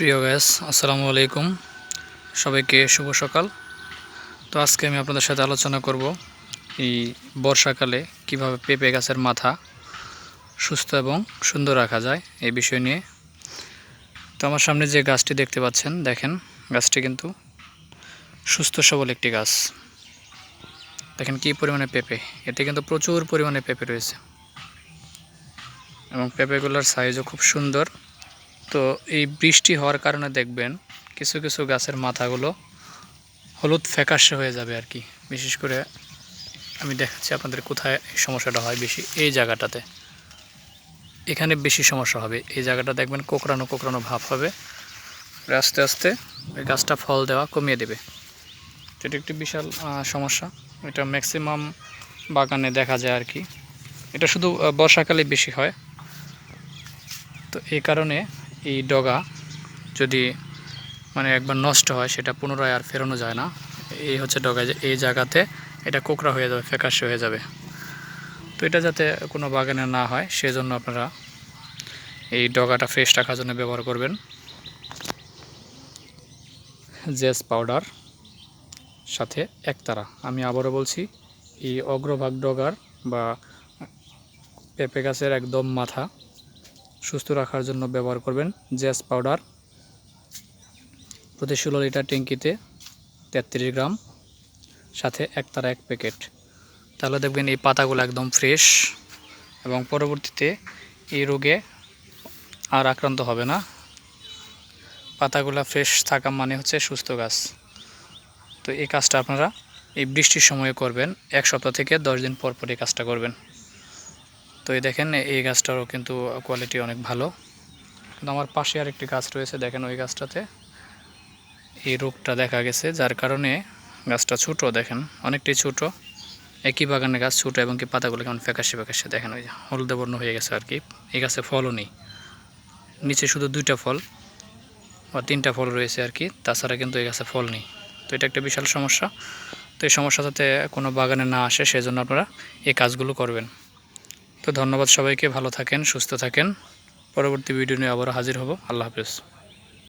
প্রিয় গ্যাস আসসালামু আলাইকুম। সবাইকে শুভ সকাল। তো আজকে আমি আপনাদের সাথে আলোচনা করব এই বর্ষাকালে কীভাবে পেঁপে গাছের মাথা সুস্থ এবং সুন্দর রাখা যায় এই বিষয় নিয়ে। তো আমার সামনে যে গাছটি দেখতে পাচ্ছেন, দেখেন, গাছটি কিন্তু সুস্থ সবল একটি গাছ। দেখেন কী পরিমাণে পেঁপে। এতে কিন্তু প্রচুর পরিমাণে পেঁপে রয়েছে। এবং পেঁপেগুলোর সাইজও খুব সুন্দর। তো এই বৃষ্টি হওয়ার কারণে দেখবেন কিছু কিছু গাছের মাথাগুলো হলুদ ফ্যাকাশে হয়ে যাবে আর কি। বিশেষ করে আমি দেখাচ্ছি আপনাদের কোথায় সমস্যাটা হয় বেশি এই জায়গাটাতে। এখানে বেশি সমস্যা হবে। এই জায়গাটা দেখবেন কোকড়ানো কোকড়ানো ভাব হবে। আস্তে আস্তে ওই গাছটা ফল দেওয়া কমিয়ে দেবে। এটা একটি বিশাল সমস্যা। এটা ম্যাক্সিমাম বাগানে দেখা যায় আর কি। এটা শুধু বর্ষাকালে বেশি হয়। তো এই কারণে এই ডগা যদি মানে একবার নষ্ট হয়, সেটা পুনরায় আর ফেরানো যায় না। এই হচ্ছে ডগা, এই জায়গাতে এটা কোকড়া হয়ে যাবে, ফ্যাকাশে হয়ে যাবে। তো এটা যাতে কোনো বাগানে না হয়, সেজন্য আপনারা এই ডগাটা ফ্রেশ রাখার জন্য ব্যবহার করবেন। জেস পাউডার, সাথে একতারা। আমি আবারও বলছি, এই অগ্রভাগ ডগার বা পেঁপে গাছের একদম মাথা সুস্থ রাখার জন্য ব্যবহার করবেন জেস পাউডার। প্রতি ষোলো লিটার ট্যাঙ্কিতে তেত্রিশ গ্রাম, সাথে একতারা এক প্যাকেট। তাহলে দেখবেন এই পাতাগুলো একদম ফ্রেশ এবং পরবর্তীতে এই রোগে আর আক্রান্ত হবে না। পাতাগুলো ফ্রেশ থাকা মানে হচ্ছে সুস্থ গাছ। তো এই কাজটা আপনারা এই বৃষ্টির সময়ে করবেন, এক সপ্তাহ থেকে দশ দিন পর পর এই কাজটা করবেন। তো এই দেখেন, এই গাছটারও কিন্তু কোয়ালিটি অনেক ভালো। কিন্তু আমার পাশে আরেকটি গাছ রয়েছে, দেখেন ওই গাছটাতে। এই রোগটা দেখা গেছে, যার কারণে গাছটা ছোট, দেখেন, অনেকটাই ছোট। একই বাগানের গাছ ছোট, এবং কি পাতাগুলো কেমন ফ্যাকাশে ফ্যাকাশে, দেখেন ওই হলদে বর্ণ হয়ে গেছে আর কি। এই গাছে ফলও নেই। নিচে শুধু দুইটা ফল, বা তিনটা ফল রয়েছে আর কি, তাছাড়া কিন্তু এই গাছে ফল নেই। তো এটা একটা বিশাল সমস্যা। তো এই সমস্যা যাতে কোনো বাগানে না আসে, সেজন্য আপনারা এই কাজগুলো করবেন। তো ধন্যবাদ সবাইকে, ভালো থাকেন, সুস্থ থাকেন। পরবর্তী ভিডিও নিয়ে আবারও হাজির হব। আল্লাহ হাফেজ।